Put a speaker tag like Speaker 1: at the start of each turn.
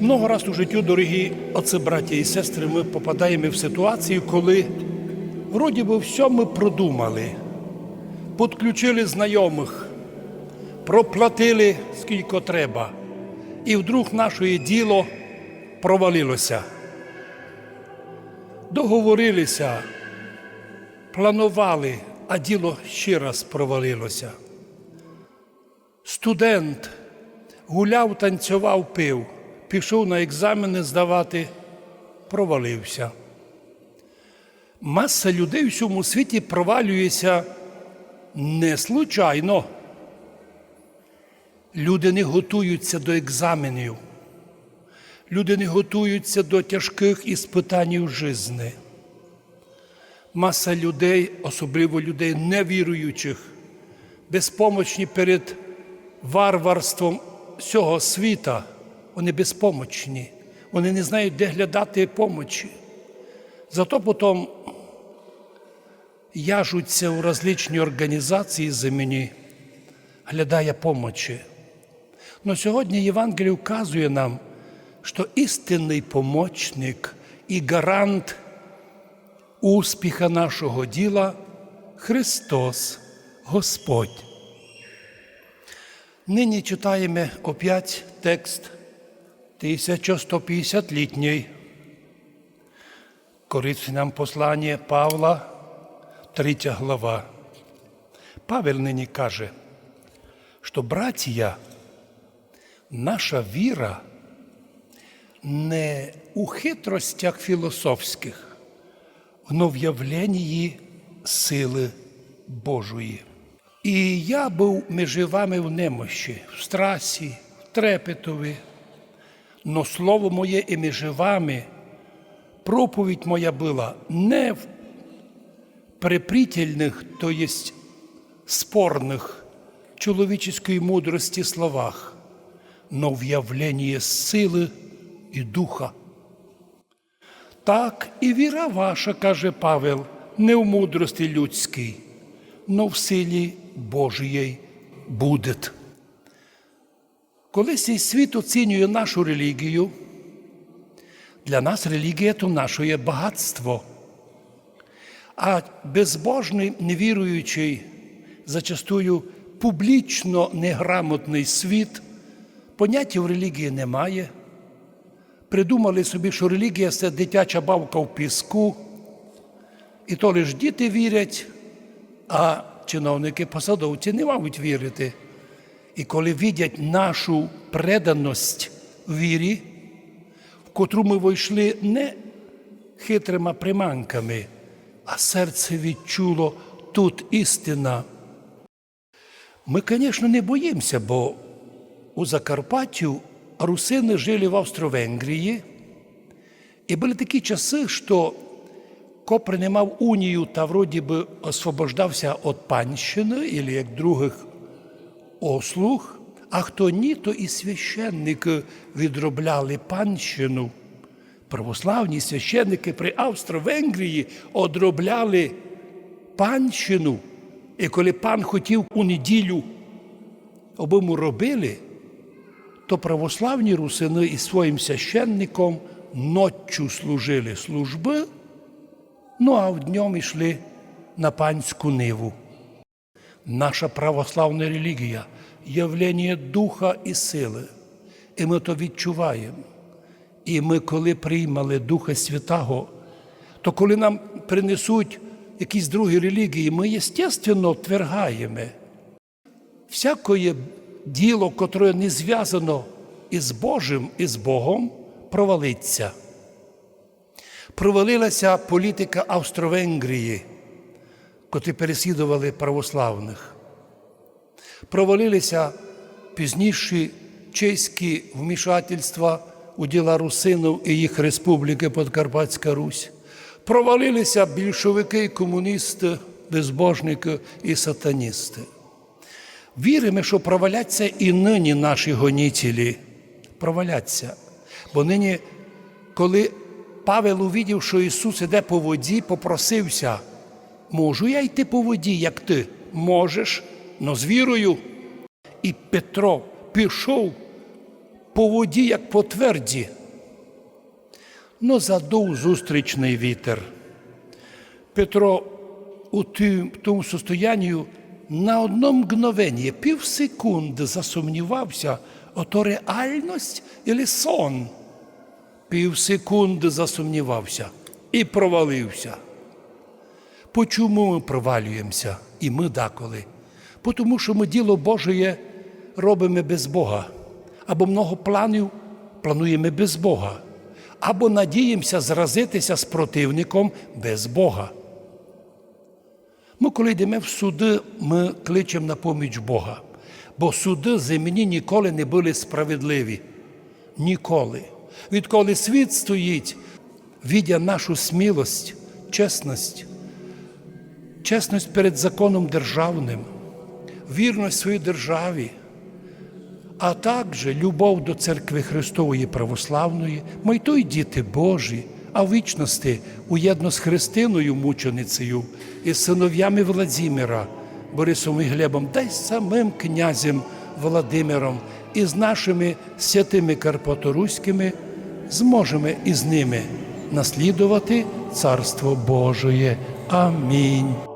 Speaker 1: Много раз у життю, дорогі отці, браття і сестри, ми попадаємо в ситуацію, коли вроді би все ми продумали, підключили знайомих, проплатили скільки треба, і вдруг наше діло провалилося. Договорилися, планували, а діло ще раз провалилося. Студент гуляв, танцював, пив, пішов на екзамени здавати, провалився. Маса людей у всьому світі провалюється не случайно. Люди не готуються до екзаменів. Люди не готуються до тяжких іспитань в житті. Маса людей, особливо людей невіруючих, безпомочні перед варварством всього світа, вони безпомочні, вони не знають, де глядати помочі. Зато потім яжуться у различні організації земні, глядає помочі. Но сьогодні Євангеліє вказує нам, що істинний помочник і гарант успіха нашого діла Христос Господь. Нині читаємо опять текст 1150-літній. Коринфянам послання Павла, 3 глава. Павел нині каже, що братія, наша віра не у хитростях філософських, но в явленні сили Божої. І я був між вами в немощі, в страсі, в трепетові, но слово моє і між вами, проповідь моя була не в припрительних, то есть спорних чоловічої мудрості словах, но в явленні сили і духа. Так і віра ваша, каже Павел, не в мудрості людській, но в силі Божій буде. Коли цей світ оцінює нашу релігію, для нас релігія то наше багатство. А безбожний, невіруючий, зачастую публічно неграмотний світ, поняття в релігії немає. Придумали собі, що релігія це дитяча бавка в піску, і то лише діти вірять, а чиновники посадовці не мають вірити. І коли видять нашу преданість вірі, в котру ми вийшли не хитрими приманками, а серце відчуло тут істина. Ми, звісно, не боїмося, бо у Закарпаттю русини жили в Австро-Венгрії, і були такі часи, що ко приймав унію та вроді би освобождався від панщини, або як других ослуг, а хто ні, то і священники відробляли панщину. Православні священники при Австро-Венгрії одробляли панщину. І коли пан хотів у неділю, аби му робили, то православні русини із своїм священником ноччю служили служби, ну а в днем йшли на панську ниву. Наша православна релігія явлення духа і сили. І ми то відчуваємо. І ми, коли приймали Духа Святого, то коли нам принесуть якісь другі релігії, ми, естественно, твергаємо. Всякое діло, котре не зв'язано із Божим і з Богом, провалиться. Провалилася політика Австро-Венгрії, котрі переслідували православних. Провалилися пізніші чеські вмішательства у діла русинів і їх республіки Подкарпатська Русь. Провалилися більшовики, комуністи, безбожники і сатаністи. Віримо, що проваляться і нині наші гонітелі. Проваляться. Бо нині, коли Павел увидів, що Ісус іде по воді, попросився, можу я йти по воді, як ти? Можеш, но з вірою. І Петро пішов по воді, як по тверді. Но задув зустрічний вітер. Петро у тому состоянні на одно мгновення, пів секунди засумнівався, ото реальність і сон. Пів секунди засумнівався і провалився. По чому ми провалюємося? І ми деколи? Тому що ми діло Божеє робимо без Бога. Або много планів плануємо без Бога. Або надіємося зразитися з противником без Бога. Ми, коли йдемо в суди, ми кличемо на поміч Бога. Бо суди земні ніколи не були справедливі. Ніколи. Відколи світ стоїть, видя нашу смілость, чесність, чесність перед законом державним, вірність своїй державі, а також любов до церкви Христової православної, ми й то діти Божі, а в вічності уєдно з Христиною мученицею і синов'ями Владимира, Борисом і Глебом, та й самим князем Володимиром і з нашими святими Карпаторуськими зможемо із ними наслідувати Царство Божоє. Амінь.